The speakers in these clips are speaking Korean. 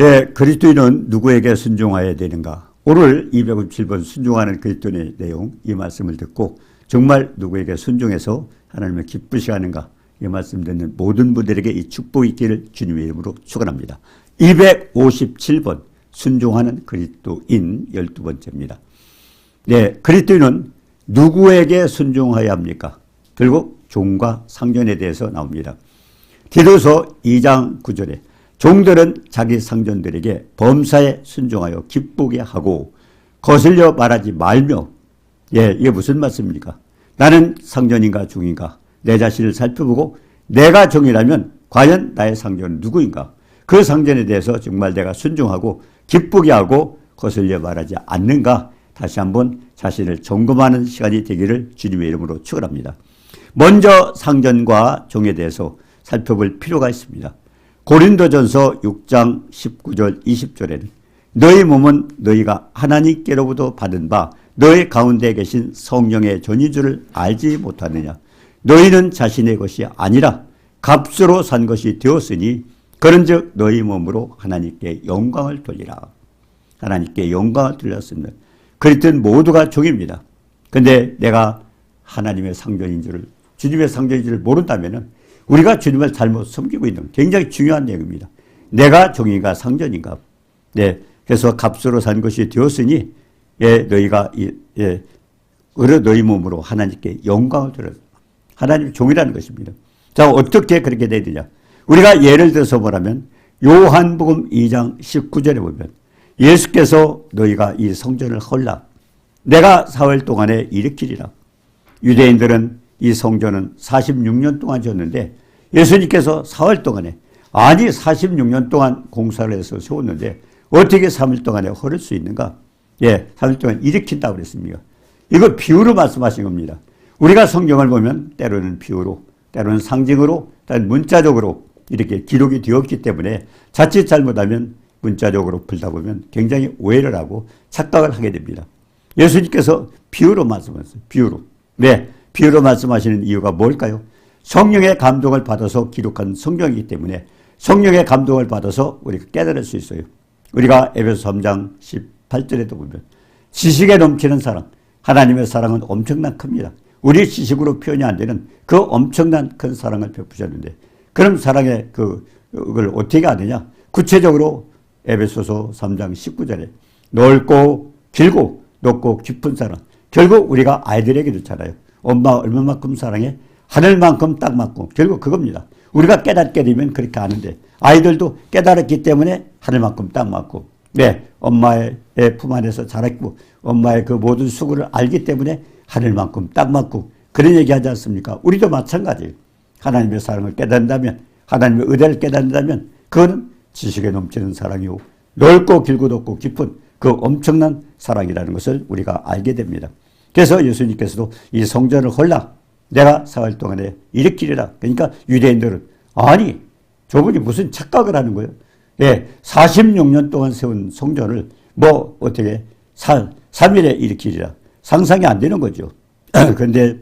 예, 그리스도인은 누구에게 순종해야 되는가? 오늘 257번 순종하는 그리스도인의 내용 이 말씀을 듣고 정말 누구에게 순종해서 하나님을 기쁘시 하는가? 이 말씀 듣는 모든 분들에게 이 축복이 있기를 주님의 이름으로 축원합니다. 257번 순종하는 그리스도인 12번째입니다. 네, 그리스도인은 누구에게 순종해야 합니까? 결국 종과 상전에 대해서 나옵니다. 디도서 2장 9절에 종들은 자기 상전들에게 범사에 순종하여 기쁘게 하고 거슬려 말하지 말며 예, 이게 무슨 말씀입니까? 나는 상전인가 종인가 내 자신을 살펴보고 내가 종이라면 과연 나의 상전은 누구인가? 그 상전에 대해서 정말 내가 순종하고 기쁘게 하고 거슬려 말하지 않는가? 다시 한번 자신을 점검하는 시간이 되기를 주님의 이름으로 축원합니다. 먼저 상전과 종에 대해서 살펴볼 필요가 있습니다. 고린도전서 6장 19절 20절에는 너희 몸은 너희가 하나님께로부터 받은 바 너희 가운데 계신 성령의 줄을 알지 못하느냐 너희는 자신의 것이 아니라 값으로 산 것이 되었으니 그런즉 너희 몸으로 하나님께 영광을 돌리라 하나님께 영광을 돌렸습니다. 그랬던 모두가 종입니다. 근데 내가 하나님의 상전인 줄을 주님의 상전인 줄을 모른다면은 우리가 주님을 잘못 섬기고 있는 굉장히 중요한 내용입니다. 내가 종인가 상전인가. 네. 그래서 값으로 산 것이 되었으니 예, 너희가 예, 어려 너희 몸으로 하나님께 영광을 들어 하나님 종이라는 것입니다. 자, 어떻게 그렇게 되냐? 우리가 예를 들어서 뭐라면 요한복음 2장 19절에 보면 예수께서 너희가 이 성전을 헐라 내가 사흘 동안에 일으키리라. 유대인들은 이 성전은 46년 동안 지었는데 예수님께서 사흘 동안에 아니 46년 동안 공사를 해서 세웠는데 어떻게 3일 동안에 헐을 수 있는가? 예, 3일 동안 일으킨다고 그랬습니다. 이거 비유로 말씀하신 겁니다. 우리가 성경을 보면 때로는 비유로, 때로는 상징으로, 때로는 문자적으로 이렇게 기록이 되었기 때문에 자칫 잘못하면 문자적으로 풀다 보면 굉장히 오해를 하고 착각을 하게 됩니다. 예수님께서 비유로 말씀하셨어요. 비유로. 네. 비유로 말씀하시는 이유가 뭘까요? 성령의 감동을 받아서 기록한 성경이기 때문에 성령의 감동을 받아서 우리가 깨달을 수 있어요. 우리가 에베소 3장 18절에도 보면 지식에 넘치는 사랑, 하나님의 사랑은 엄청난 큽니다. 우리 지식으로 표현이 안 되는 그 엄청난 큰 사랑을 베푸셨는데 그럼 사랑의 그, 그걸 어떻게 하느냐? 구체적으로 에베소서 3장 19절에 넓고 길고 높고 깊은 사랑. 결국 우리가 아이들에게 좋잖아요. 엄마 얼마만큼 사랑해? 하늘만큼 딱만큼. 결국 그겁니다. 우리가 깨닫게 되면 그렇게 아는데 아이들도 깨달았기 때문에 하늘만큼 딱만큼. 네, 엄마의 품 안에서 자랐고 엄마의 그 모든 수고를 알기 때문에 하늘만큼 딱만큼 그런 얘기 하지 않습니까? 우리도 마찬가지예요. 하나님의 사랑을 깨닫는다면 하나님의 의대를 깨닫는다면 그거는 지식에 넘치는 사랑이고 넓고 길고 높고 깊은 그 엄청난 사랑이라는 것을 우리가 알게 됩니다. 그래서 예수님께서도 이 성전을 헐라 내가 사흘 동안에 일으키리라. 그러니까 유대인들은 아니 저분이 무슨 착각을 하는 거예요. 예, 46년 동안 세운 성전을 뭐 어떻게 3, 3일에 일으키리라. 상상이 안 되는 거죠. 그런데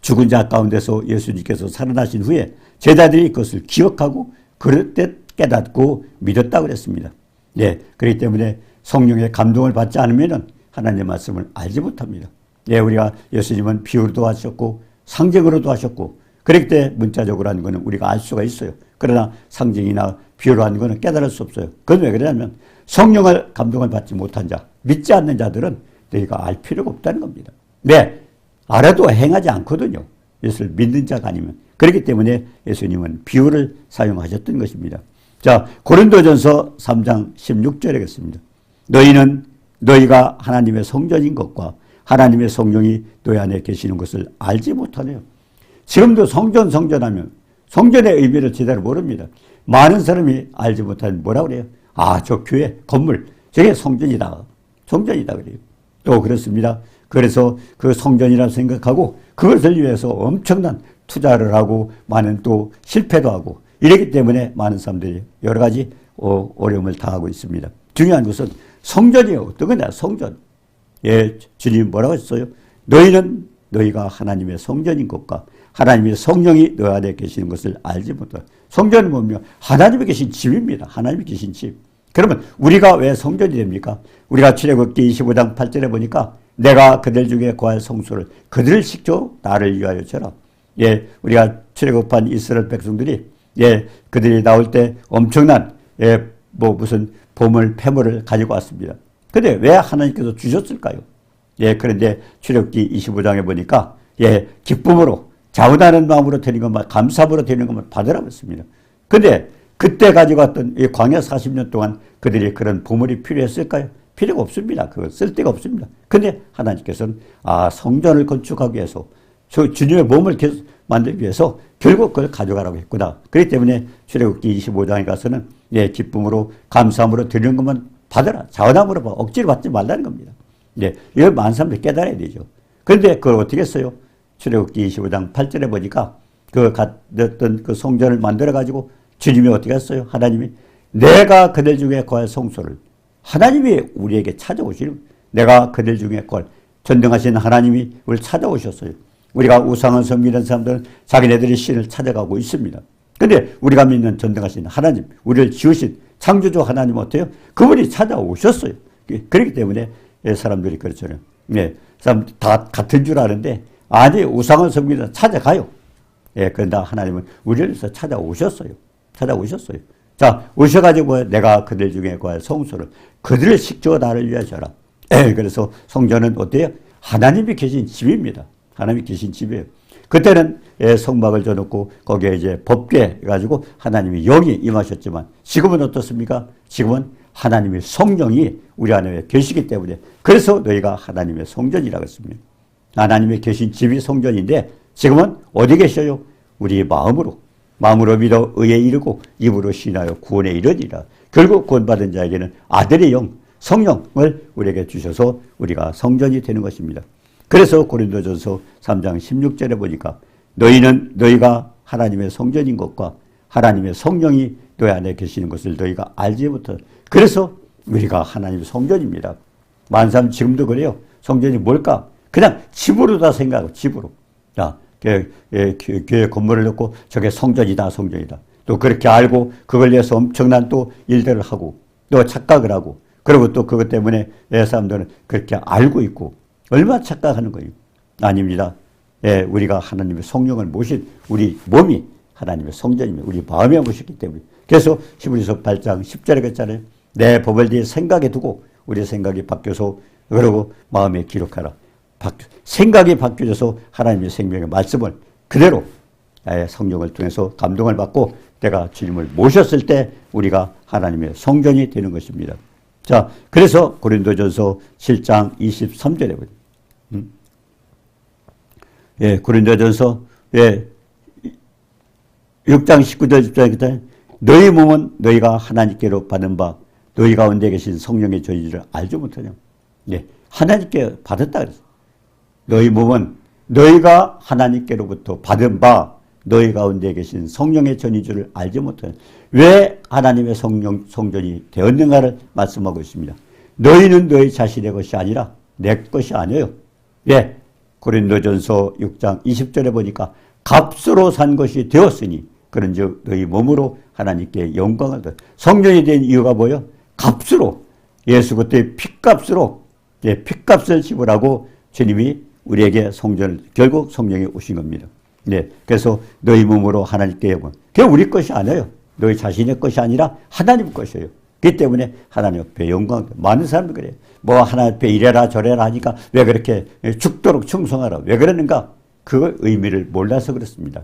죽은 자 가운데서 예수님께서 살아나신 후에 제자들이 그것을 기억하고 그럴 때 깨닫고 믿었다고 그랬습니다. 네, 그렇기 때문에 성령의 감동을 받지 않으면 하나님의 말씀을 알지 못합니다. 네, 우리가 예수님은 비유로도 하셨고 상징으로도 하셨고 그렇기 때문에 문자적으로 하는 것은 우리가 알 수가 있어요. 그러나 상징이나 비유로 하는 것은 깨달을 수 없어요. 그건 왜 그러냐면 성령을 감동을 받지 못한 자, 믿지 않는 자들은 너희가 알 필요가 없다는 겁니다. 네, 알아도 행하지 않거든요. 예수를 믿는 자가 아니면. 그렇기 때문에 예수님은 비유를 사용하셨던 것입니다. 자, 고린도전서 3장 16절에 겠습니다. 너희는 너희가 하나님의 성전인 것과 하나님의 성령이 너희 안에 계시는 것을 알지 못하네요. 지금도 성전 성전하면 성전의 의미를 제대로 모릅니다. 많은 사람이 알지 못하면 뭐라 그래요? 아, 저 교회 건물 저게 성전이다. 성전이다 그래요. 또 그렇습니다. 그래서 그 성전이라 생각하고 그것을 위해서 엄청난 투자를 하고 많은 또 실패도 하고 이렇기 때문에 많은 사람들이 여러 가지 어, 어려움을 당하고 있습니다. 중요한 것은 성전이에요. 어떤 거냐? 성전. 예, 주님 뭐라고 했어요? 너희는 너희가 하나님의 성전인 것과 하나님의 성령이 너 안에 계시는 것을 알지 못하. 성전은 뭡니까? 하나님이 계신 집입니다. 하나님이 계신 집. 그러면 우리가 왜 성전이 됩니까? 우리가 출애굽기 25장 8절에 보니까 내가 그들 중에 거할 성소를 그들을 식조 나를 위하여 쳐라. 예, 우리가 출애굽한 이스라엘 백성들이 예, 그들이 나올 때 엄청난 예, 뭐 무슨 보물 패물을 가지고 왔습니다. 근데 왜 하나님께서 주셨을까요? 예, 그런데 출애굽기 25장에 보니까 예, 기쁨으로 자원하는 마음으로 드리는 것만 감사함으로 드리는 것만 받으라고 했습니다. 근데 그때 왔던 이 광야 40년 동안 그들이 그런 보물이 필요했을까요? 필요가 없습니다. 그거 쓸 데가 없습니다. 근데 하나님께서는 아, 성전을 건축하기 위해서 저 주님의 몸을 계속 만들기 위해서 결국 그걸 가져가라고 했구나. 그렇기 때문에 출애굽기 25장에 가서는 예, 기쁨으로 감사함으로 드리는 것만 받아라. 자원함으로 억지로 받지 말라는 겁니다. 예, 이걸 많은 사람들이 깨달아야 되죠. 그런데 그걸 어떻게 했어요? 출애굽기 25장 8절에 보니까 그 갔던 그 성전을 만들어 가지고 주님이 어떻게 했어요? 하나님이 내가 그들 중에 거할 성소를 하나님이 우리에게 찾아오시는 내가 그들 중에 걸 전등하신 하나님이 우리를 찾아오셨어요. 우리가 우상을 섬기는 사람들은 자기네들이 신을 찾아가고 있습니다. 근데 우리가 믿는 전등하신 하나님, 우리를 지으신 창조주 하나님 어때요? 그분이 찾아오셨어요. 그렇기 때문에 사람들이 그렇잖아요. 네, 사람 다 같은 줄 아는데 아니 우상을 섬기는 찾아가요. 예, 그러나 하나님은 우리를 찾아오셨어요. 찾아오셨어요. 자, 오셔가지고 내가 그들 중에 그 성소를 그들을 식조 나를 위하여라. 그래서 성전은 어때요? 하나님이 계신 집입니다. 하나님이 계신 집이에요. 그때는 예, 성막을 져놓고 거기에 이제 법궤 가지고 하나님이 영이 임하셨지만 지금은 어떻습니까? 지금은 하나님의 성령이 우리 안에 계시기 때문에 그래서 너희가 하나님의 성전이라고 했습니다. 하나님의 계신 집이 성전인데 지금은 어디 계셔요? 우리 마음으로 마음으로 믿어 의에 이르고 입으로 신하여 구원에 이르리라. 결국 구원받은 자에게는 아들의 영, 성령을 우리에게 주셔서 우리가 성전이 되는 것입니다. 그래서 고린도전서 3장 16절에 보니까 너희는 너희가 하나님의 성전인 것과 하나님의 성령이 너희 안에 계시는 것을 너희가 알지 못하. 그래서 우리가 하나님의 성전입니다. 만삼 지금도 그래요. 성전이 뭘까? 그냥 집으로 다 생각하고 집으로. 자, 교회 건물을 넣고 저게 성전이다, 성전이다. 또 그렇게 알고 그걸 위해서 엄청난 또 일들을 하고 또 착각을 하고 그리고 또 그것 때문에 내 사람들은 그렇게 알고 있고 얼마나 착각하는 거예요. 아닙니다. 예, 우리가 하나님의 성령을 모신 우리 몸이 하나님의 성전입니다. 우리 마음에 모셨기 때문에. 그래서 히브리서 8장 10절에 그랬잖아요. 내 법을 네 생각에 두고 우리 생각이 바뀌어서 그러고 마음에 기록하라. 생각이 바뀌어져서 하나님의 생명의 말씀을 그대로 성령을 통해서 감동을 받고 내가 주님을 모셨을 때 우리가 하나님의 성전이 되는 것입니다. 자, 그래서 고린도전서 7장 23절에 보니 음? 예, 고린도전서 예, 6장 19절 10절에 너희 몸은 너희가 하나님께로 받은 바 너희 가운데 계신 성령의 전의를 알지 못하냐. 예, 하나님께 받았다 그랬어. 너희 몸은 너희가 하나님께로부터 받은 바 너희 가운데 계신 성령의 전이주를 알지 못하는 왜 하나님의 성령 성전이 되었는가를 말씀하고 있습니다. 너희는 너희 자신의 것이 아니라 내 것이 아니에요. 예. 고린도전서 6장 20절에 보니까 값으로 산 것이 되었으니 그런즉 너희 몸으로 하나님께 영광을 더 성전이 된 이유가 뭐요? 값으로 예수 그때 피값으로 예, 피값을 지불하고 주님이 우리에게 성전을 결국 성령이 오신 겁니다. 네, 그래서 너희 몸으로 하나님께 영광. 그게 우리 것이 아니에요. 너희 자신의 것이 아니라 하나님 것이에요. 그렇기 때문에 하나님 앞에 영광. 많은 사람들 그래요. 뭐 하나님 앞에 이래라 저래라 하니까 왜 그렇게 죽도록 충성하라. 왜 그러는가? 그 의미를 몰라서 그렇습니다.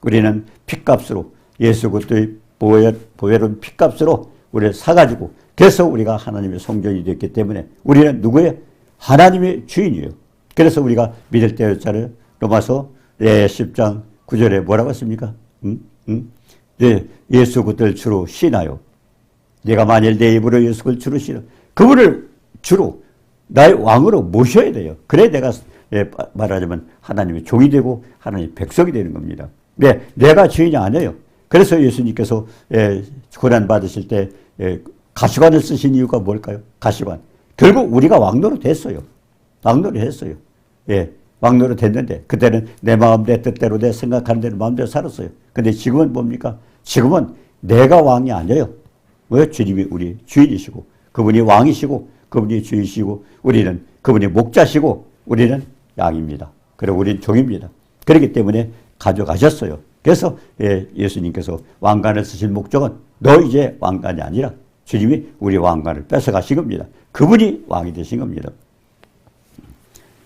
우리는 피값으로 예수 그리스도의 보혈, 보혈은 피값으로 우리를 사가지고 그래서 우리가 하나님의 성전이 됐기 때문에 우리는 누구예요? 하나님의 주인이에요. 그래서 우리가 믿을 때였잖아요. 로마서 예, 10장 9절에 뭐라고 했습니까? 응? 응? 예, 예수 그들 주로 신하요. 내가 만일 내 입으로 예수 그 주로 신하 그분을 주로 나의 왕으로 모셔야 돼요. 그래 내가 예, 말하자면 하나님의 종이 되고 하나님의 백성이 되는 겁니다. 네, 내가 주인이 아니에요. 그래서 예수님께서 예, 고난 받으실 때 예, 가시관을 쓰신 이유가 뭘까요? 가시관. 결국 우리가 왕노로 됐어요. 왕노로 했어요. 예. 왕노릇 됐는데 그때는 내 마음 내 뜻대로 내 생각하는 대로 마음대로 살았어요. 근데 지금은 뭡니까? 지금은 내가 왕이 아니에요. 왜 주님이 우리 주인이시고 그분이 왕이시고 그분이 주인이시고 우리는 그분이 목자시고 우리는 양입니다. 그리고 우리는 종입니다. 그렇기 때문에 가져가셨어요. 그래서 예, 예수님께서 왕관을 쓰신 목적은 너 이제 왕관이 아니라 주님이 우리 왕관을 뺏어가신 겁니다. 그분이 왕이 되신 겁니다.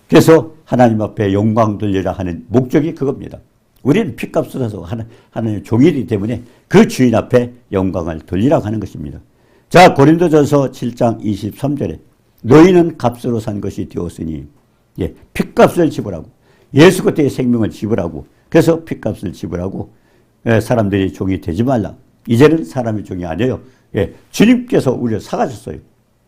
그래서 하나님 앞에 영광 돌리라 하는 목적이 그겁니다. 우리는 핏값을 해서 하나, 하나님 종이기 때문에 그 주인 앞에 영광을 돌리라고 하는 것입니다. 자, 고린도전서 7장 23절에 너희는 값으로 산 것이 되었으니 예, 핏값을 지불하고 예수 그때의 생명을 지불하고 그래서 핏값을 지불하고 예, 사람들이 종이 되지 말라. 이제는 사람의 종이 아니에요. 예, 주님께서 우리를 사가셨어요.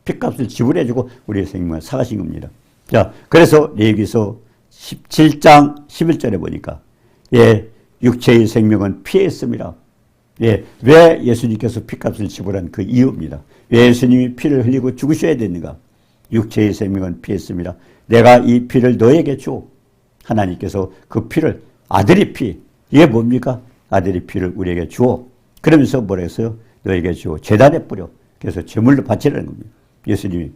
핏값을 지불해주고 우리의 생명을 사가신 겁니다. 자, 그래서 레위기서 17장 11절에 보니까 예, 육체의 생명은 피했습니다. 예, 왜 예수님께서 피값을 지불한 그 이유입니다. 왜 예수님이 피를 흘리고 죽으셔야 되는가? 육체의 생명은 피했습니다. 내가 이 피를 너에게 줘. 하나님께서 그 피를 아들의 피, 이게 뭡니까? 아들의 피를 우리에게 주어. 그러면서 뭐라 했어요? 너에게 주어. 재단에 뿌려. 그래서 제물로 바치라는 겁니다. 예수님이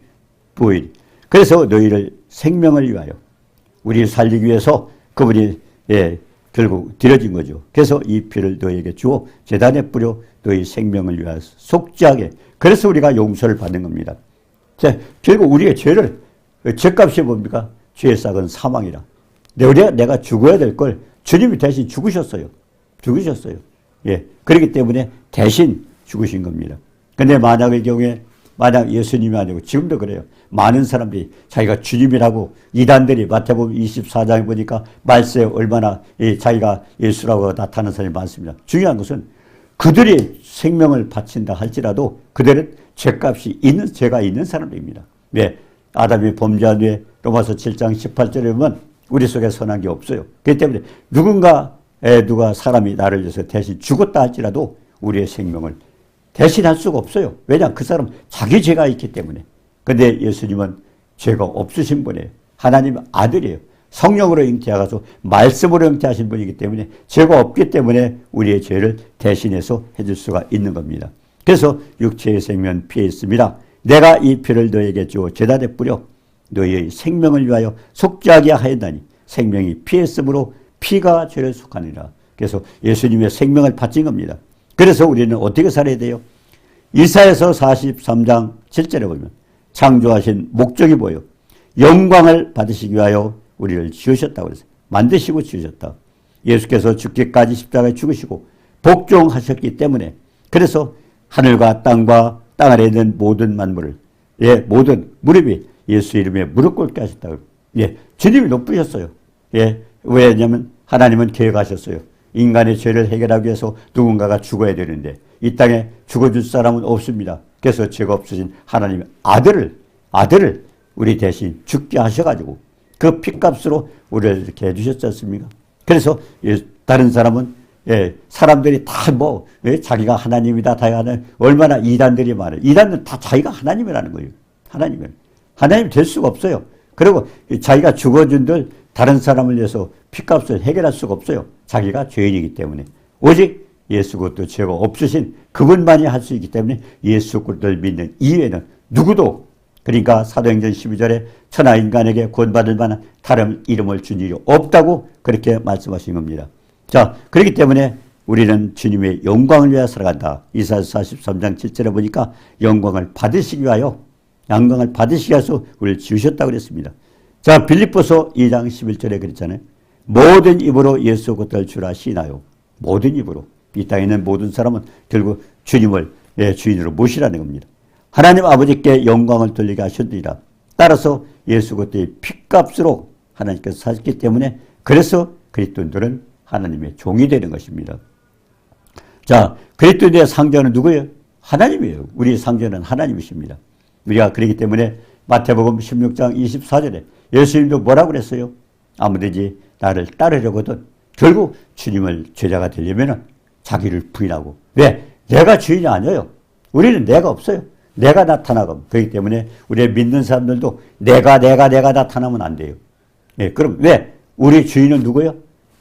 부인. 그래서 너희를 생명을 위하여 우리 살리기 위해서 그분이 예, 결국 드려진 거죠. 그래서 이 피를 너에게 주어 재단에 뿌려 너희 생명을 위하여 속죄하게. 그래서 우리가 용서를 받는 겁니다. 자, 결국 우리의 죄를 죄값이 뭡니까? 죄의 싹은 사망이라. 내가, 내가 죽어야 될 걸 주님이 대신 죽으셨어요. 죽으셨어요. 예. 그렇기 때문에 대신 죽으신 겁니다. 근데 만약의 경우에 만약 예수님이 아니고 지금도 그래요. 많은 사람들이 자기가 주님이라고 이단들이 마태복음 24장에 보니까 말세에 얼마나 자기가 예수라고 나타나는 사람이 많습니다. 중요한 것은 그들이 생명을 바친다 할지라도 그들은 죄값이 있는 죄가 있는 사람들입니다. 왜? 아담이 범죄한 후에 로마서 7장 18절에 보면 우리 속에 선한 게 없어요. 그렇기 때문에 누군가 누가 사람이 나를 위해서 대신 죽었다 할지라도 우리의 생명을 대신할 수가 없어요. 왜냐? 그 사람 자기 죄가 있기 때문에. 근데 예수님은 죄가 없으신 분이에요. 하나님 아들이에요. 성령으로 잉태하셔서 말씀으로 잉태하신 분이기 때문에 죄가 없기 때문에 우리의 죄를 대신해서 해줄 수가 있는 겁니다. 그래서 육체의 생명 피해 있습니다. 내가 이 피를 너에게 주어 제단에 뿌려 너희의 생명을 위하여 속죄하게 하였다니 생명이 피했으므로 피가 죄를 속하니라. 그래서 예수님의 생명을 바친 겁니다. 그래서 우리는 어떻게 살아야 돼요? 이사에서 43장 7절에 보면 창조하신 목적이 뭐예요? 영광을 받으시기 위하여 우리를 지으셨다고 그랬어요. 만드시고 지으셨다. 예수께서 죽기까지 십자가에 죽으시고 복종하셨기 때문에 그래서 하늘과 땅과 땅 아래에 있는 모든 만물을 예, 모든 무릎이 예수 이름에 무릎 꿇게 하셨다고. 예, 주님이 높으셨어요. 예, 왜냐면 하나님은 계획하셨어요. 인간의 죄를 해결하기 위해서 누군가가 죽어야 되는데 이 땅에 죽어줄 사람은 없습니다. 그래서 죄가 없으신 하나님의 아들을 아들을 우리 대신 죽게 하셔가지고 그 피값으로 우리를 이렇게 해주셨지 않습니까? 그래서 다른 사람은 예, 사람들이 다뭐 예, 자기가 하나님이다 다 하는 얼마나 이단들이 많아요. 이단은 다 자기가 하나님이라는 거예요. 하나님은 하나님 될 수가 없어요. 그리고 자기가 죽어준들 다른 사람을 위해서 피값을 해결할 수가 없어요. 자기가 죄인이기 때문에 오직 예수 그것도 죄가 없으신 그분만이 할 수 있기 때문에 예수 그리스도를 믿는 이외에는 누구도 그러니까 사도행전 12절에 천하 인간에게 구원받을 만한 다른 이름을 준 일이 없다고 그렇게 말씀하신 겁니다. 자, 그렇기 때문에 우리는 주님의 영광을 위하여 살아간다. 이사 43장 7절에 보니까 영광을 받으시기 위하여 영광을 받으시기 위해서 우리를 지으셨다고 그랬습니다. 자, 빌립보서 2장 11절에 그랬잖아요. 모든 입으로 예수 그리스도를 주라 시나요. 모든 입으로. 이 땅에 있는 모든 사람은 결국 주님을 예, 주인으로 모시라는 겁니다. 하나님 아버지께 영광을 돌리게 하셨느니라. 따라서 예수 그리스도의 피값으로 하나님께서 사셨기 때문에 그래서 그리스도인들은 하나님의 종이 되는 것입니다. 자, 그리스도인의 상전은 누구예요? 하나님이에요. 우리 상전은 하나님이십니다. 우리가 그렇기 때문에 마태복음 16장 24절에 예수님도 뭐라고 그랬어요? 아무든지 나를 따르려거든 결국 주님을 제자가 되려면 자기를 부인하고 왜? 내가 주인이 아니에요. 우리는 내가 없어요. 내가 나타나고 그렇기 때문에 우리 믿는 사람들도 내가 내가 내가 나타나면 안 돼요. 예, 그럼 왜? 우리 주인은 누구예요?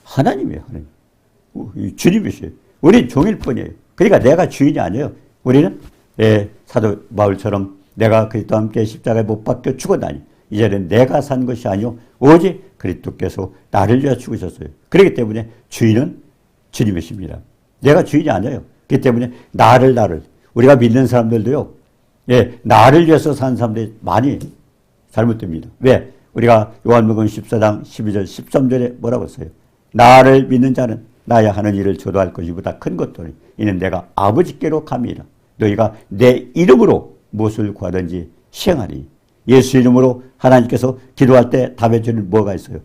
하나님이에요. 하나님. 주님이세요. 우리 종일 뿐이에요. 그러니까 내가 주인이 아니에요. 우리는 예, 사도 바울처럼 내가 그리스도와 함께 십자가에 못 박혀 죽었다니 이제는 내가 산 것이 아니요 오직 그리스도께서 나를 위하여 죽으셨어요. 그렇기 때문에 주인은 주님이십니다. 내가 주인이 아니에요. 그렇기 때문에 나를 나를 우리가 믿는 사람들도요. 예, 나를 위해서 산 사람들이 많이 잘못됩니다. 왜? 우리가 요한복음 14장 12절 13절에 뭐라고 했어요? 나를 믿는 자는 나야 하는 일을 저도 할 것이보다 큰 것들이 이는 내가 아버지께로 감이라 너희가 내 이름으로 무엇을 구하든지 시행하리 예수 이름으로 하나님께서 기도할 때 답해 주는 뭐가 있어요?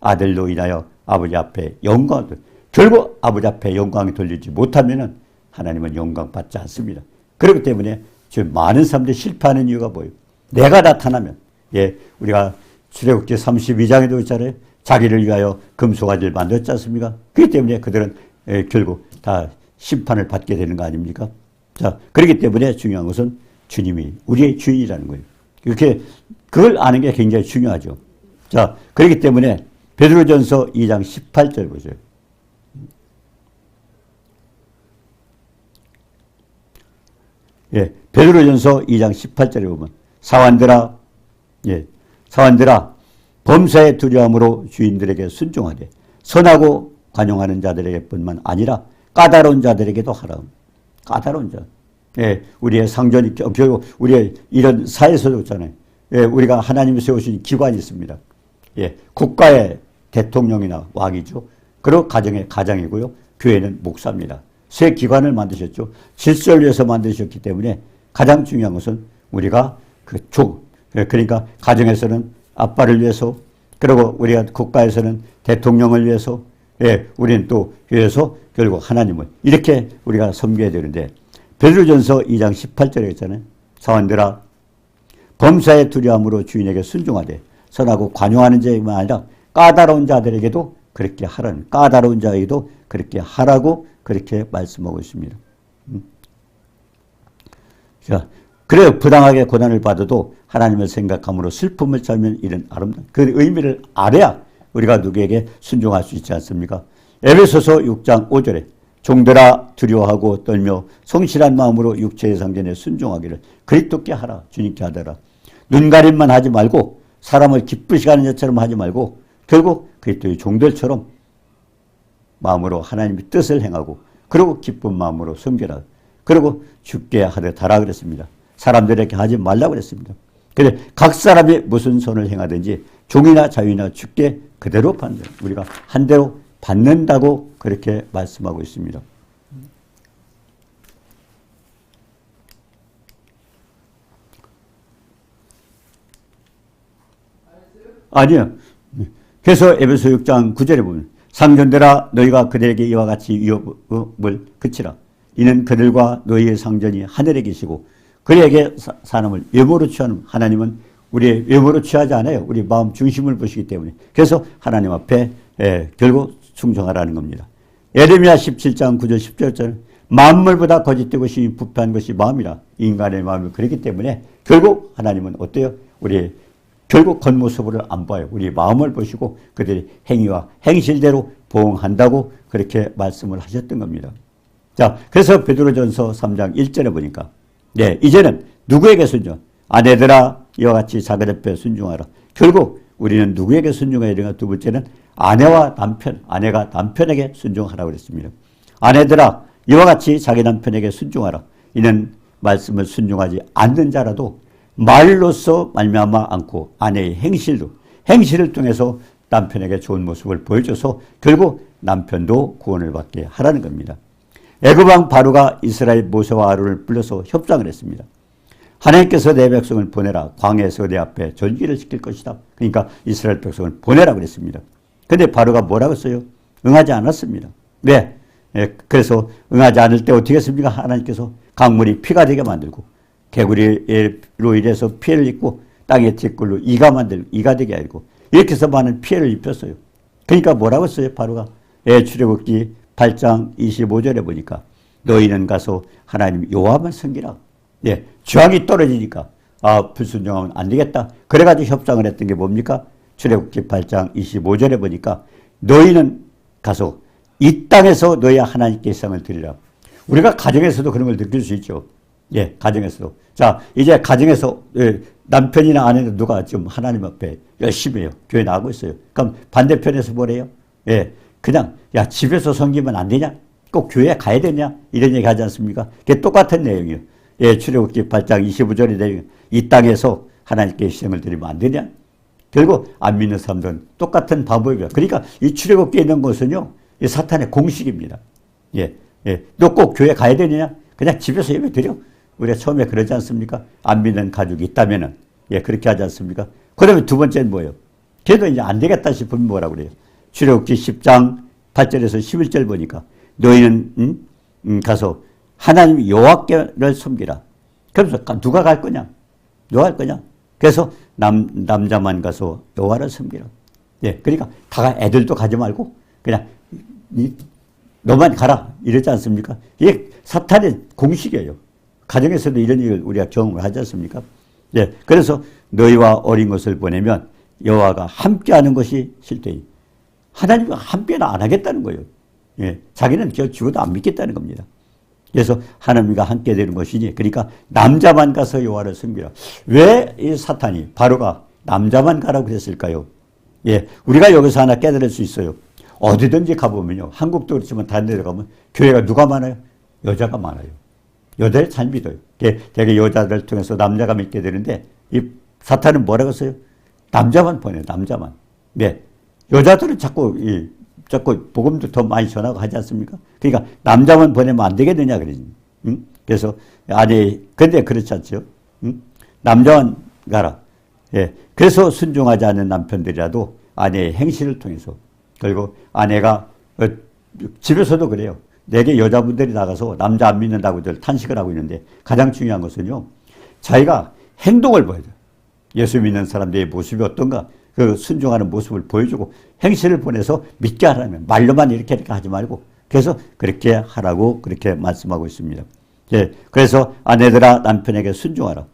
아들로 인하여 아버지 앞에 영광을 돌- 결국 아버지 앞에 영광이 돌리지 못하면은 하나님은 영광 받지 않습니다. 그렇기 때문에 지금 많은 사람들이 실패하는 이유가 뭐예요? 내가 나타나면 예, 우리가 출애굽기 32장에도 있잖아요. 자기를 위하여 금송아지를 만들었지 않습니까? 그렇기 때문에 그들은 예, 결국 다 심판을 받게 되는 거 아닙니까? 자, 그렇기 때문에 중요한 것은 주님이 우리의 주인이라는 거예요. 이렇게 그걸 아는 게 굉장히 중요하죠. 자, 그렇기 때문에 베드로전서 2장 18절 보세요. 예, 베드로전서 2장 18절에 보면 사환들아 예, 사환들아 범사의 두려움으로 주인들에게 순종하되 선하고 관용하는 자들에게뿐만 아니라 까다로운 자들에게도 하라. 까다로운 자. 예, 우리의 상전이 결국 우리의 이런 사회에서도 있잖아요. 예, 우리가 하나님이 세우신 기관이 있습니다. 예, 국가의 대통령이나 왕이죠. 그리고 가정의 가장이고요. 교회는 목사입니다. 새 기관을 만드셨죠. 질서를 위해서 만드셨기 때문에 가장 중요한 것은 우리가 그 조, 그러니까 가정에서는 아빠를 위해서 그리고 우리가 국가에서는 대통령을 위해서 예, 우리는 또 교회에서 결국 하나님을 이렇게 우리가 섬겨야 되는데 베드로전서 2장 18절에 있잖아요. 사원들아 범사의 두려움으로 주인에게 순종하되 선하고 관용하는 자만 아니라 까다로운 자들에게도 그렇게 하라는 까다로운 자에게도 그렇게 하라고 그렇게 말씀하고 있습니다. 음. 자, 그래요. 부당하게 고난을 받아도 하나님을 생각함으로 슬픔을 참으면 이런 아름다운 그 의미를 알아야 우리가 누구에게 순종할 수 있지 않습니까? 에베소서 6장 5절에 종들아 두려워하고 떨며 성실한 마음으로 육체의 상전에 순종하기를 그리스도께 하라. 주님께 하더라. 눈 가림만 하지 말고 사람을 기쁘시게 하는 자처럼 하지 말고 결국 그리스도의 종들처럼 마음으로 하나님의 뜻을 행하고 그리고 기쁜 마음으로 섬겨라. 그리고 죽게 하듯 하라 그랬습니다. 사람들에게 하지 말라고 그랬습니다. 그래 각 사람이 무슨 선을 행하든지 종이나 자유나 죽게 그대로 받는 우리가 한 대로 받는다고 그렇게 말씀하고 있습니다. 아니요. 그래서 에베소 6장 9절에 보면 상전들아 너희가 그들에게 이와 같이 위협을 그치라. 이는 그들과 너희의 상전이 하늘에 계시고 그에게 사람을 외모로 취하는 하나님은 우리의 외모로 취하지 않아요. 우리 마음 중심을 보시기 때문에. 그래서 하나님 앞에 예, 결국 충성하라는 겁니다. 에레미야 17장 9절 10절처럼 만물보다 거짓되고 심히 부패한 것이 마음이라 인간의 마음이 그렇기 때문에 결국 하나님은 어때요? 우리 결국 겉모습을 안 봐요. 우리 마음을 보시고 그들의 행위와 행실대로 보응한다고 그렇게 말씀을 하셨던 겁니다. 자, 그래서 베드로전서 3장 1절에 보니까 네, 이제는 누구에게 순종? 아내들아 이와 같이 자기 앞에 순종하라. 결국 우리는 누구에게 순종해야 되는가? 두 번째는 아내와 남편, 아내가 남편에게 순종하라고 그랬습니다. 아내들아 이와 같이 자기 남편에게 순종하라. 이는 말씀을 순종하지 않는 자라도 말로써 말미암아 않고 아내의 행실도 행실을 통해서 남편에게 좋은 모습을 보여줘서 결국 남편도 구원을 받게 하라는 겁니다. 애굽왕 바로가 이스라엘 모세와 아론을 불러서 협상을 했습니다. 하나님께서 내 백성을 보내라. 광야에서 내 앞에 전기를 시킬 것이다. 그러니까 이스라엘 백성을 보내라 그랬습니다. 근데 바로가 뭐라고 했어요? 응하지 않았습니다. 왜? 예, 그래서 응하지 않을 때 어떻게 했습니까? 하나님께서 강물이 피가 되게 만들고 개구리로 인해서 피해를 입고 땅의 티끌로 이가 만들고 이가 되게 하고 이렇게 해서 많은 피해를 입혔어요. 그러니까 뭐라고 했어요? 바로가 예, 출애굽기 8장 25절에 보니까 너희는 가서 하나님 여호와만 섬기라. 예, 주황이 떨어지니까 아 불순종하면 안 되겠다. 그래가지고 협상을 했던 게 뭡니까? 출애굽기 8장 25절에 보니까 너희는 가서 이 땅에서 너희 하나님께 상을 드리라. 우리가 가정에서도 그런 걸 느낄 수 있죠. 예, 가정에서도. 자, 이제 가정에서 예, 남편이나 아내는 누가 좀 하나님 앞에 열심히 해요. 교회 나가고 있어요. 그럼 반대편에서 뭐래요? 예, 그냥 야 집에서 섬기면 안 되냐? 꼭 교회 가야 되냐? 이런 얘기 하지 않습니까? 그게 똑같은 내용이에요. 예, 출애굽기 8장 25절의 내용. 이 땅에서 하나님께 희생을 드리면 안 되냐? 결국 안 믿는 사람들은 똑같은 방법이에요. 그러니까 이 출애굽기에 있는 것은요. 이 사탄의 공식입니다. 예. 예. 너 꼭 교회 가야 되느냐? 그냥 집에서 예배 드려. 우리가 처음에 그러지 않습니까? 안 믿는 가족이 있다면은. 예, 그렇게 하지 않습니까? 그 다음에 두 번째는 뭐예요? 걔도 이제 안 되겠다 싶으면 뭐라 그래요? 출애굽기 10장 8절에서 11절 보니까 너희는 음? 음, 가서 하나님 여호와께를 섬기라. 그러면서 누가 갈 거냐? 누가 갈 거냐? 그래서 남, 남자만 가서 여호와를 섬기라. 예, 그러니까 다 애들도 가지 말고 그냥 이, 너만 가라 이러지 않습니까? 이게 사탄의 공식이에요. 가정에서도 이런 일을 우리가 경험을 하지 않습니까? 예, 그래서 너희와 어린 것을 보내면 여호와가 함께하는 것이 실제이. 하나님과 함께는 안 하겠다는 거예요. 예, 자기는 저 죽어도 안 믿겠다는 겁니다. 그래서 하나님과 함께 되는 것이니 그러니까 남자만 가서 여호와를 섬기라. 왜 이 사탄이 바로가 남자만 가라고 그랬을까요? 예, 우리가 여기서 하나 깨달을 수 있어요. 어디든지 가보면요. 한국도 그렇지만 다른 데 가면 교회가 누가 많아요? 여자가 많아요. 여자를 잘 믿어요. 되게 여자를 통해서 남자가 믿게 되는데 이 사탄은 뭐라고 써요? 남자만 보내요. 남자만. 네. 여자들은 자꾸 이 자꾸 복음도 더 많이 전하고 하지 않습니까? 그러니까 남자만 보내면 안 되겠느냐 그러지. 응? 그래서 아니 근데 그렇지 않죠. 응? 남자만 가라. 예. 그래서 순종하지 않는 남편들이라도 아내의 행실을 통해서 결국 아내가 어, 집에서도 그래요. 내게 여자분들이 나가서 남자 안 믿는다고들 탄식을 하고 있는데 가장 중요한 것은요. 자기가 행동을 보여줘. 예수 믿는 사람들의 모습이 어떤가 그 순종하는 모습을 보여주고 행실을 보내서 믿게 하라면 말로만 이렇게 이렇게 하지 말고 그래서 그렇게 하라고 그렇게 말씀하고 있습니다. 예, 그래서 아내들아 남편에게 순종하라.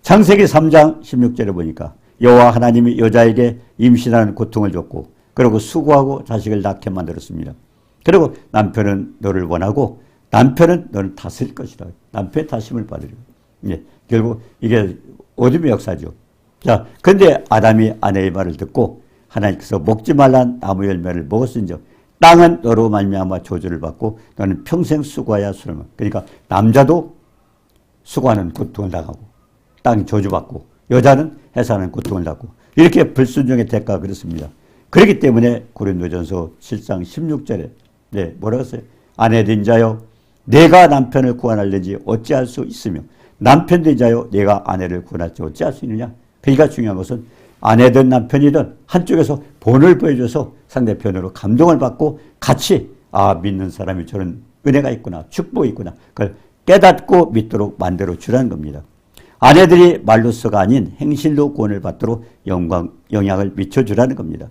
창세기 3장 16절에 보니까 여호와 하나님이 여자에게 임신하는 고통을 줬고 그리고 수고하고 자식을 낳게 만들었습니다. 그리고 남편은 너를 원하고 남편은 너를 다스릴 것이다. 남편의 다심을 받으려. 예, 결국 이게 어둠의 역사죠. 자, 근데 아담이 아내의 말을 듣고 하나님께서 먹지 말란 나무 열매를 먹었은즉 땅은 너로 말미암아 조주를 받고 너는 평생 수고하야 수를 그러니까 남자도 수고하는 고통을 당하고 땅이 저주받고 여자는 해사하는 고통을 당하고 이렇게 불순종의 대가가 그렇습니다. 그렇기 때문에 고린도전서 7장 16절에 네, 뭐라고 했어요? 아내 된 자여 내가 남편을 구원할는지 어찌할 수 있으며 남편 된 자여 내가 아내를 구원할지 어찌할 수 있느냐? 그러니까 중요한 것은 아내든 남편이든 한쪽에서 본을 보여줘서 상대편으로 감동을 받고 같이 아 믿는 사람이 저런 은혜가 있구나 축복이 있구나 그걸 깨닫고 믿도록 만들어 주라는 겁니다. 아내들이 말로서가 아닌 행실로 구원을 받도록 영광, 영향을 미쳐주라는 겁니다.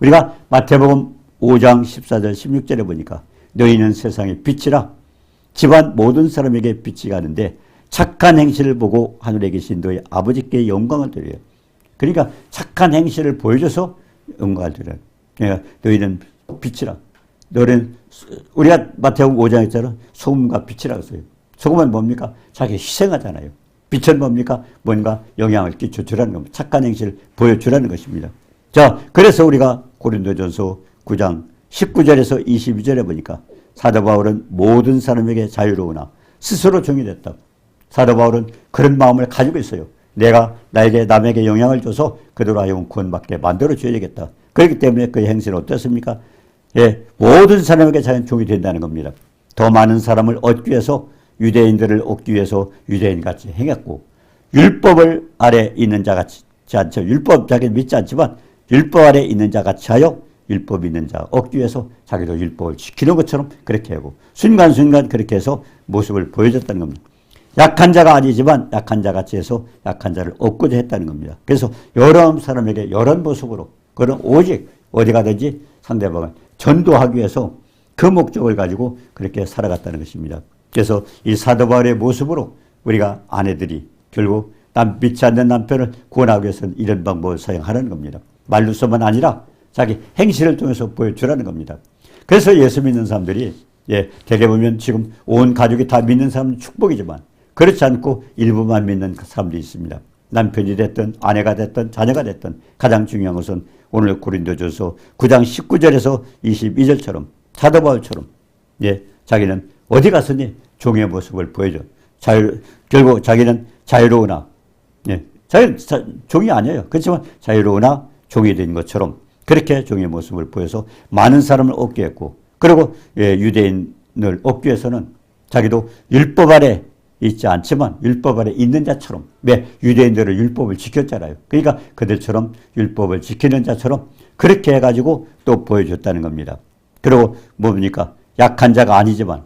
우리가 마태복음 5장 14절 16절에 보니까 너희는 세상의 빛이라 집안 모든 사람에게 빛이 가는데 착한 행실을 보고 하늘에 계신 너희 아버지께 영광을 드려요. 그러니까 착한 행실을 보여줘서 영광을 드려요. 그러니까 너희는 빛이라. 너는 우리가 마태복음 5장에 있잖아. 소금과 빛이라고 써요. 소금은 뭡니까? 자기 희생하잖아요. 빛은 뭡니까? 뭔가 영향을 끼쳐주라는 겁니다. 착한 행실을 보여주라는 것입니다. 자, 그래서 우리가 고린도전서 9장 19절에서 22절에 보니까 사도 바울은 모든 사람에게 자유로우나 스스로 종이 됐다. 사도 바울은 그런 마음을 가지고 있어요. 내가 나에게 남에게 영향을 줘서 그대로 하여금 구원받게 만들어 줘야겠다. 그렇기 때문에 그의 행실은 어떻습니까? 예, 모든 사람에게 자연 종이 된다는 겁니다. 더 많은 사람을 얻기 위해서 유대인들을 얻기 위해서 유대인 같이 행했고 율법을 아래 있는 자 같이 않죠. 율법 자기 믿지 않지만 율법 아래 있는 자 같이 하여 율법 있는 자 얻기 위해서 자기도 율법을 지키는 것처럼 그렇게 하고 순간순간 그렇게 해서 모습을 보여줬다는 겁니다. 약한 자가 아니지만 약한 자 같이 해서 약한 자를 얻고자 했다는 겁니다. 그래서 여러 사람에게 여러 모습으로 그런 오직 어디 가든지 상대방을 전도하기 위해서 그 목적을 가지고 그렇게 살아갔다는 것입니다. 그래서 이 사도 바울의 모습으로 우리가 아내들이 결국 남 믿지 않는 남편을 구원하기 위해서는 이런 방법을 사용하는 겁니다. 말로서만 아니라 자기 행실을 통해서 보여주라는 겁니다. 그래서 예수 믿는 사람들이 예, 대개 보면 지금 온 가족이 다 믿는 사람은 축복이지만 그렇지 않고 일부만 믿는 사람도 있습니다. 남편이 됐든 아내가 됐든 자녀가 됐든 가장 중요한 것은 오늘 고린도전서 9장 19절에서 22절처럼 사도 바울처럼 예, 자기는 어디 가서니 종의 모습을 보여줘. 자유 결국 자기는 자유로우나 예, 자기는 자, 종이 아니에요. 그렇지만 자유로우나 종이 된 것처럼 그렇게 종의 모습을 보여서 많은 사람을 얻게 했고 그리고 예, 유대인을 얻기 위해서는 자기도 율법 아래 있지 않지만 율법 아래 있는 자처럼 왜 유대인들은 율법을 지켰잖아요. 그러니까 그들처럼 율법을 지키는 자처럼 그렇게 해가지고 또 보여줬다는 겁니다. 그리고 뭡니까 약한 자가 아니지만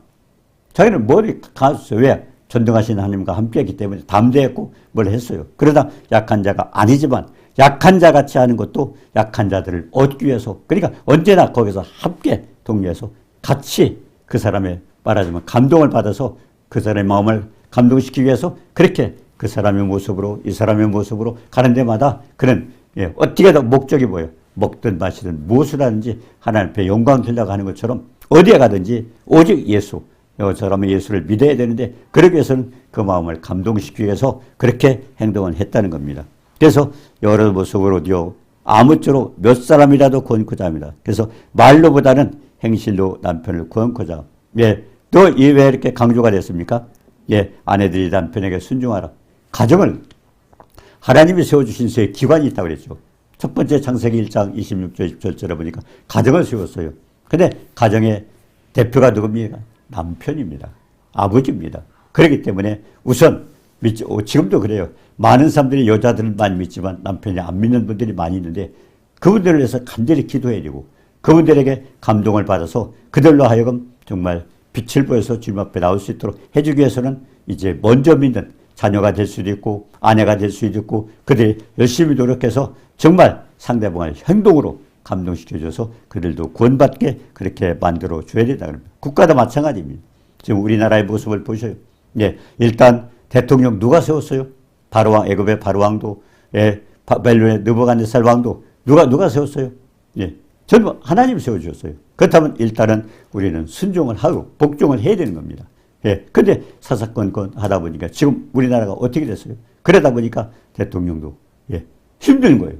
자기는 머리 가졌어요. 왜? 전등하신 하나님과 함께했기 때문에 담대했고 뭘 했어요. 그러다 약한 자가 아니지만 약한 자 같이 하는 것도 약한 자들을 얻기 위해서 그러니까 언제나 거기서 함께 동료해서 같이 그 사람의 말하자면 감동을 받아서 그 사람의 마음을 감동시키기 위해서 그렇게 그 사람의 모습으로 이 사람의 모습으로 가는 데마다 그런 예, 어떻게 든 목적이 뭐예요? 먹든 마시든 무엇을 하든지 하나님 앞에 영광 들려고 하는 것처럼 어디에 가든지 오직 예수 이 사람의 예수를 믿어야 되는데 그러기 위해서는 그 마음을 감동시키기 위해서 그렇게 행동을 했다는 겁니다. 그래서 여러 모습으로요 아무쪼록 몇 사람이라도 구원코자 합니다. 그래서 말로보다는 행실로 남편을 구원코자. 예, 또 이 왜 이렇게 강조가 됐습니까? 예, 아내들이 남편에게 순종하라. 가정을 하나님이 세워주신 세 기관이 있다고 그랬죠. 첫 번째 창세기 1장 26절 27절에 보니까 가정을 세웠어요. 근데 가정의 대표가 누굽니까? 남편입니다. 아버지입니다. 그렇기 때문에 우선 믿지, 어, 지금도 그래요. 많은 사람들이 여자들은 많이 믿지만 남편이 안 믿는 분들이 많이 있는데 그분들을 위해서 간절히 기도해야 되고 그분들에게 감동을 받아서 그들로 하여금 정말 빛을 보여서 주님 앞에 나올 수 있도록 해주기 위해서는 이제 먼저 믿는 자녀가 될 수도 있고 아내가 될 수도 있고 그들이 열심히 노력해서 정말 상대방을 행동으로 감동시켜줘서 그들도 구원받게 그렇게 만들어 줘야 된다. 국가도 마찬가지입니다. 지금 우리나라의 모습을 보셔요. 예, 일단 대통령 누가 세웠어요? 바로왕, 애굽의 바로왕도, 예, 벨론의 느부갓네살 왕도 누가 누가 세웠어요? 예, 전부 하나님 세워주셨어요. 그렇다면 일단은 우리는 순종을 하고 복종을 해야 되는 겁니다. 예, 근데 사사건건 하다 보니까 지금 우리나라가 어떻게 됐어요? 그러다 보니까 대통령도 예, 힘든 거예요.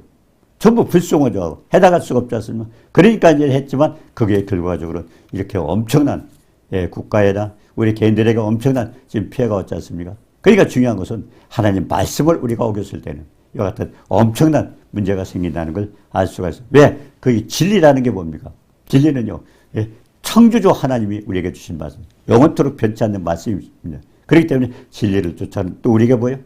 전부 불송어죠. 해당할 수가 없지 않습니까? 그러니까 이제 했지만 그게 결과적으로 이렇게 엄청난 예, 국가에다 우리 개인들에게 엄청난 지금 피해가 왔지 않습니까? 그러니까 중요한 것은 하나님 말씀을 우리가 어겼을 때는 이와 같은 엄청난 문제가 생긴다는 걸 알 수가 있어요. 왜? 그 진리라는 게 뭡니까? 진리는요, 예, 창조주 하나님이 우리에게 주신 말씀, 영원토록 변치 않는 말씀입니다. 그렇기 때문에 진리를 쫓아는 또 우리가 뭐예요?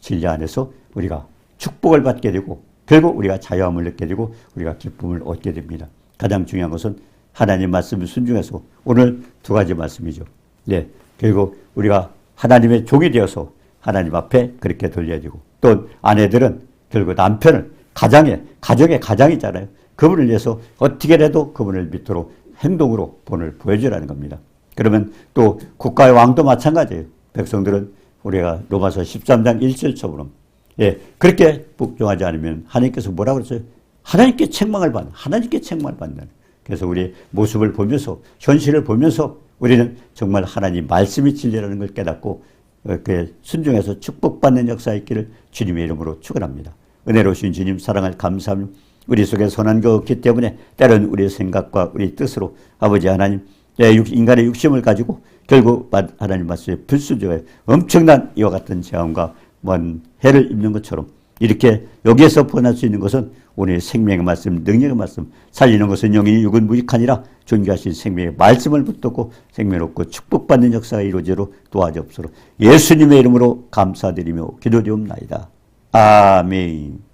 진리 안에서 우리가 축복을 받게 되고 결국 우리가 자유함을 느끼게 되고 우리가 기쁨을 얻게 됩니다. 가장 중요한 것은 하나님 말씀을 순종해서 오늘 두 가지 말씀이죠. 네, 결국 우리가 하나님의 종이 되어서 하나님 앞에 그렇게 돌려야 되고 또 아내들은 결국 남편을 가장의 가정의 가장이잖아요. 그분을 위해서 어떻게라도 그분을 밑으로 행동으로 본을 보여주라는 겁니다. 그러면 또 국가의 왕도 마찬가지예요. 백성들은 우리가 로마서 13장 1절처럼 예, 그렇게 복종하지 않으면 하나님께서 뭐라고 그랬어요? 하나님께 책망을 받는, 하나님께 책망을 받는. 그래서 우리 모습을 보면서, 현실을 보면서 우리는 정말 하나님 말씀이 진리라는 걸 깨닫고 그 순종해서 축복받는 역사에 있기를 주님의 이름으로 축원합니다. 은혜로우신 주님 사랑을 감사하며 우리 속에 선한 거 없기 때문에 때론 우리의 생각과 우리 뜻으로 아버지 하나님 예, 인간의 육심을 가지고 결국 하나님 말씀에 불순종해 엄청난 이와 같은 재앙과 먼 해를 입는 것처럼 이렇게 여기에서 보낼 수 있는 것은 오늘 생명의 말씀, 능력의 말씀, 살리는 것은 영이 육은 무익하니라 존귀하신 생명의 말씀을 붙들고 생명 얻고 축복받는 역사가 이루어지도록 도와주옵소서 예수님의 이름으로 감사드리며 기도드리옵나이다. 아멘.